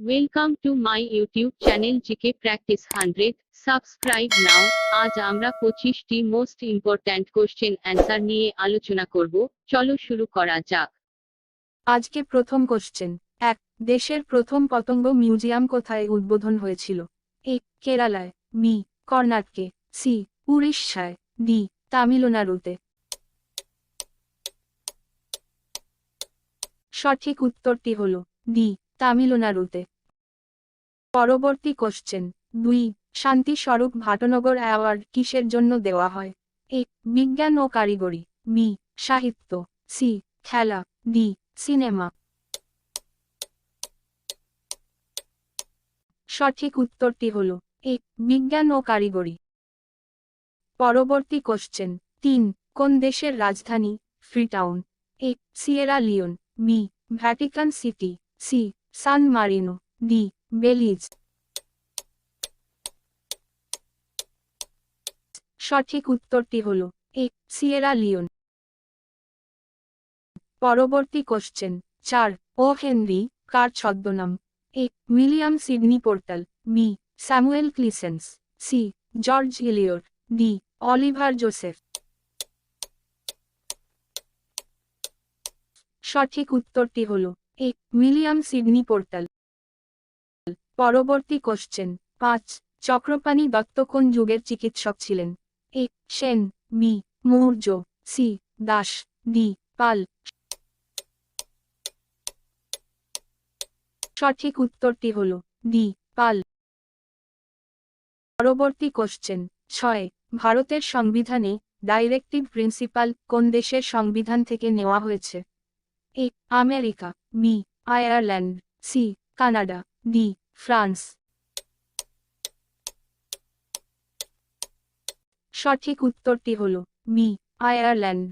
Welcome to my YouTube channel GK practice hundred subscribe now আজ আমরা পঁচিশটি most important question answer নিয়ে আলোচনা করব। চলো শুরু করা যাক। আজকে প্রথম কোশ্চেন এক, দেশের প্রথম পতঙ্গ মিউজিয়াম কোথায় উদ্বোধন হয়েছিল? এ, কেরালায়, বি, কর্ণাটকে, সি, উড়িষ্যায়, ডি, তামিলনাড়ুতে। সঠিক উত্তরটি হল ডি তামিলনাড়ুতে। পরবর্তী কোশ্চেন দুই, শান্তি স্বরূপ ভাটনগর অ্যাওয়ার্ড কিসের জন্য দেওয়া হয়? এ, বিজ্ঞান ও কারিগরি, বি, সাহিত্য, সি, খেলা, ডি, সিনেমা। সঠিক উত্তরটি হল, এ, বিজ্ঞান ও কারিগরি। পরবর্তী কোশ্চেন তিন, কোন দেশের রাজধানী, Freetown? A, Sierra Leone, B, Vatican City, C San Marino D Belize সঠিক উত্তরটি হল এ সিয়েরা লিওন পরবর্তী কোশ্চেন চার, ও হেনরি, কার ছদ্মনাম? A, William Sydney Porter, B, Samuel Clemens, C, George Eliot D, Oliver Joseph. সঠিক উত্তরটি হল এ উইলিয়াম সিডনি পোর্টাল। পরবর্তী কোশ্চেন, পাঁচ, চক্রপাণি দত্ত কোন যুগের চিকিৎসক ছিলেন? A, Sen, B, Maurya, C, Das, D, Pal. সঠিক উত্তরটি হল, ডি, পাল। পরবর্তী কোশ্চেন, ছয়, ভারতের সংবিধানে ডাইরেক্টিভ প্রিন্সিপাল কোন দেশের সংবিধান থেকে নেওয়া হয়েছে? A, America. B Ireland C Canada D France সঠিক উত্তরটি হল বি আয়ারল্যান্ড।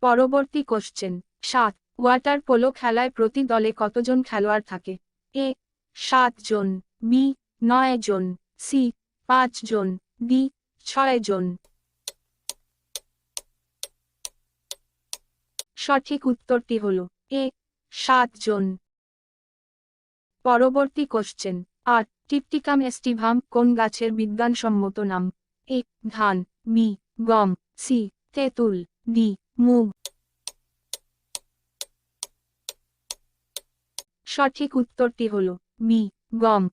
পরবর্তী কোশ্চেন, সাত, ওয়াটার পোলো খেলায় প্রতি দলে কতজন খেলোয়াড় থাকে? এ, সাত জন বি নয় জন, সি, পাঁচ জন, ডি, ছয় জন। সঠিক উত্তরটি হল এ, সাত জন। পরবর্তী কোশ্চেন আট টিপটিকাম এস্টিভাম কোন গাছের বিজ্ঞানসম্মত নাম? এ, ধান, বি, গম, সি, তেঁতুল, ডি, মুগ। সঠিক উত্তরটি হল বি, গম।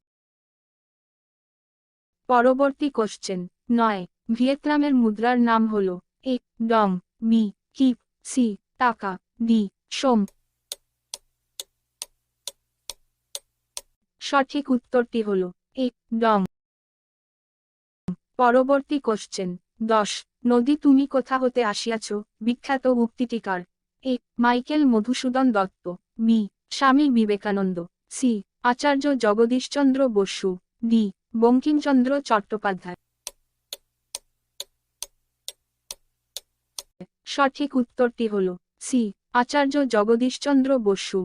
পরবর্তী কোশ্চেন নয়, ভিয়েতনামের মুদ্রার নাম হল A, dong, B, kip, C taka D som. সঠিক উত্তরটি হল এ, ডং। পরবর্তী কোশ্চেন দশ। নদী তুমি কোথা হতে আসিয়াছ? বিখ্যাত উক্তিটিকার A, Michael Madhusudan Dutt. B Swami Vivekananda. C, Acharya Jagadish Chandra Bose. D, Bankim Chandra Chattopadhyay. সঠিক উত্তরটি হল সি, আচার্য জগদীশচন্দ্র বসু।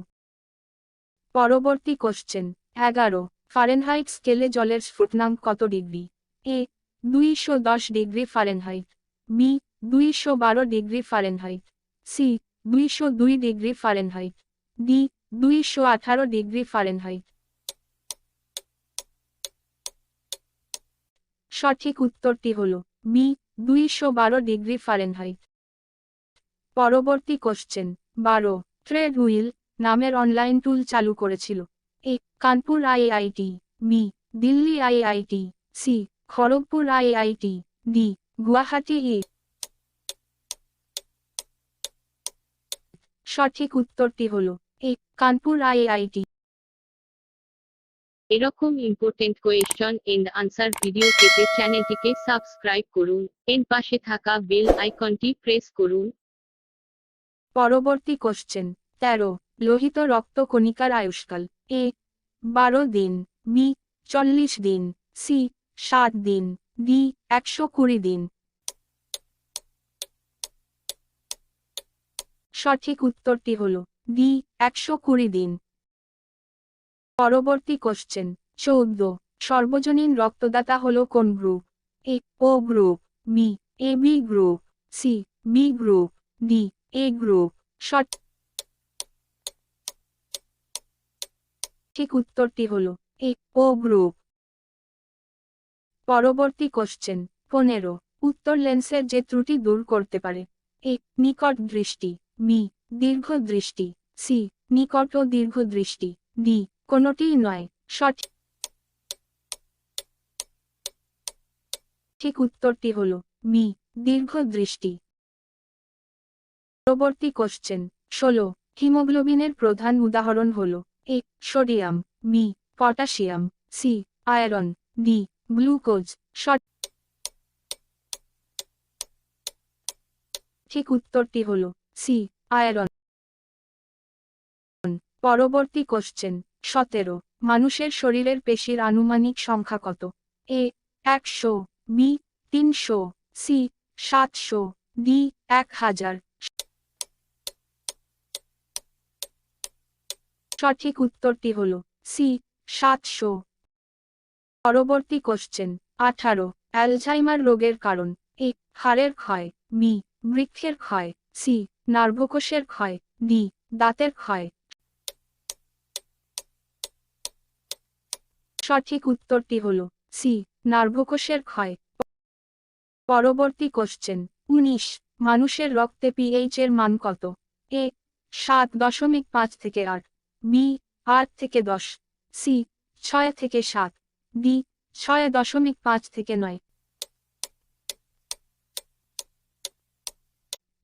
পরবর্তী কোশ্চেন এগারো ফারেনহাইট স্কেলে জলের স্ফুটনাঙ্ক কত ডিগ্রি? এ, দুইশো দশ ডিগ্রি ফারেনহাইট বি, দুইশো বারো ডিগ্রি ফারেনহাইট সি, দুইশো দুই ডিগ্রি ফারেনহাইট ডি, দুইশো আঠারো ডিগ্রি ফারেনহাইট সঠিক উত্তরটি হল বি, দুইশো বারো ডিগ্রি ফারেনহাইট পরবর্তী কোশ্চেন বারো ট্রেড হুইল নামের অনলাইন টুল চালু করেছিল। A, Kanpur IIT B Delhi IIT C Kharagpur IIT D Guwahati E সঠিক উত্তরটি হল, এ, কানপুর আইআইটি এরকম important question and answer video পেতে চ্যানেলটিকে সাবস্ক্রাইব করুন, এর পাশে থাকা বেল আইকনটি প্রেস করুন। পরবর্তী কোশ্চেন তেরো, লোহিত রক্ত কণিকার আয়ুষ্কাল, এ, বারো দিন, বি, চল্লিশ দিন, সি, সাত দিন, ডি, একশো কুড়ি দিন। সঠিক উত্তরটি হল, ডি, একশো কুড়ি দিন। পরবর্তী কোশ্চেন চৌদ্দ, সর্বজনীন রক্তদাতা হল কোন group A O group B A B group C B group D A group সঠিক ঠিক উত্তরটি হল এ ও গ্রুপ পরবর্তী কোশ্চেন পনেরো। উত্তর লেন্সের যে ত্রুটি দূর করতে পারে। এ নিকট দৃষ্টি। মি দীর্ঘ দৃষ্টি। সি নিকট ও দীর্ঘ দৃষ্টি। ডি কোনটিই নয়। সঠিক ঠিক উত্তরটি হল মি দীর্ঘ দৃষ্টি। পরবর্তী কোশ্চেন ষোলো, হিমোগ্লোবিনের প্রধান উদাহরণ হল, A, sodium, B, potassium, C, iron, D, glucose, সঠিক ঠিক উত্তরটি হল, সি, আয়রন। পরবর্তী কোশ্চেন সতেরো, মানুষের শরীরের পেশির আনুমানিক সংখ্যা কত? এ, একশো, বি, তিনশো, সি, সাতশো, ডি, এক হাজার। সঠিক উত্তরটি হল সি সাতশো। পরবর্তী কোশ্চেন আঠারো। অ্যালঝাইমার রোগের কারণ, এ, হাড়ের ক্ষয় মি বৃক্ষের ক্ষয়, সি, নার্ভকোষের ক্ষয়, ডি, দাঁতের ক্ষয়। সঠিক উত্তরটি হল সি, নার্ভকোষের ক্ষয়। পরবর্তী কোশ্চেন উনিশ। মানুষের রক্তে পিএইচ এর মান কত? এ, সাত দশমিক পাঁচ থেকে আট। বি আট থেকে দশ, সি, ছয় থেকে সাত, ডি, ছয় দশমিক পাঁচ থেকে নয়।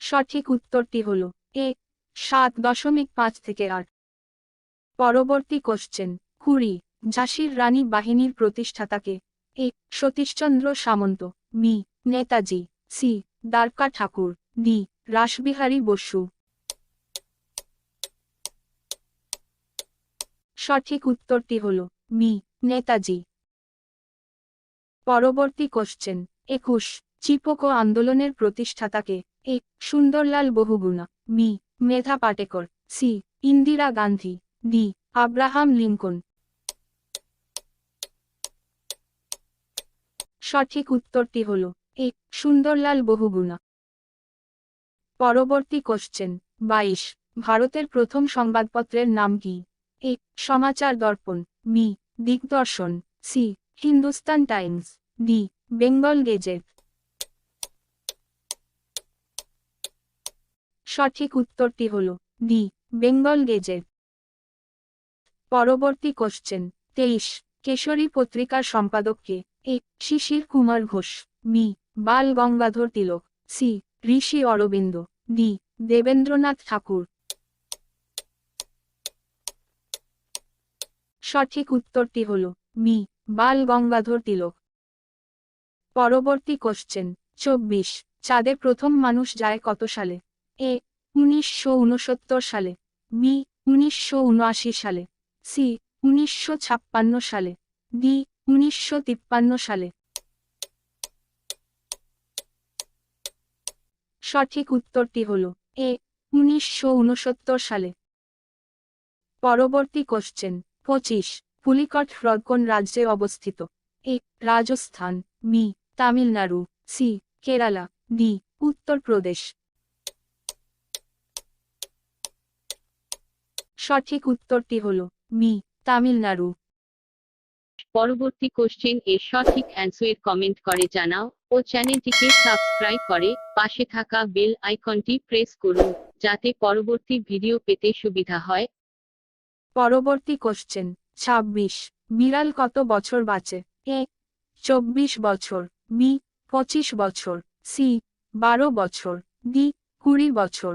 সঠিক উত্তরটি হল এ, সাত দশমিক পাঁচ থেকে আট। পরবর্তী কোশ্চেন কুড়ি ঝাঁসির রানী বাহিনীর প্রতিষ্ঠাতাকে, A, Satish Chandra Samanta, B, Netaji, C, Dwarka Thakur, D, Rash Behari Bose. সঠিক উত্তরটি হল মি, নেতাজি। পরবর্তী কোশ্চেন একুশ, চিপকো আন্দোলনের প্রতিষ্ঠাতাকে, A, Sunderlal Bahuguna, B, Medha Patkar, C, Indira Gandhi, D, Abraham Lincoln. সঠিক উত্তরটি হল, এ, সুন্দরলাল বহুগুণা। পরবর্তী কোশ্চেন বাইশ, ভারতের প্রথম সংবাদপত্রের নাম কি? A, Samachar Darpan, B, Digdarshan, C, Hindustan Times, D, Bengal Gazette. সঠিক উত্তরটি হল, ডি, বেঙ্গল গেজেট। পরবর্তী কোশ্চেন, তেইশ, কেশরী পত্রিকার সম্পাদককে, A, Sisir Kumar Ghosh, B, Bal Gangadhar Tilak, C, Rishi Aurobindo, D, Debendranath Tagore. সঠিক উত্তরটি হল মি, বাল গঙ্গাধর তিলক। পরবর্তী কোশ্চেন চব্বিশ, চাঁদে প্রথম মানুষ যায় কত সালে? এ, উনিশশো উনসত্তর সালে, বি, উনিশশো উনআশি সালে, সি, উনিশশো ছাপ্পান্ন সালে, ডি, উনিশশো তিপ্পান্ন সালে। সঠিক উত্তরটি হল এ, উনিশশো উনসত্তর সালে। পরবর্তী কোশ্চেন পঁচিশ, পুলিকট হ্রদ কোন রাজ্যে অবস্থিত? A, Rajasthan, B, Tamil Nadu, C, Kerala, D, Uttar Pradesh. সঠিক উত্তরটি হল মি, তামিলনাড়ু। পরবর্তী কোশ্চেন এর সঠিক অ্যান্সার কমেন্ট করে জানাও ও চ্যানেলটিকে সাবস্ক্রাইব করে পাশে থাকা বেল আইকনটি প্রেস করুন, যাতে পরবর্তী ভিডিও পেতে সুবিধা হয়। পরবর্তী কোশ্চেন ছাব্বিশ, বিড়াল কত বছর বাঁচে? এ, চব্বিশ বছর, বি, পঁচিশ বছর, সি, বারো বছর, ডি, কুড়ি বছর।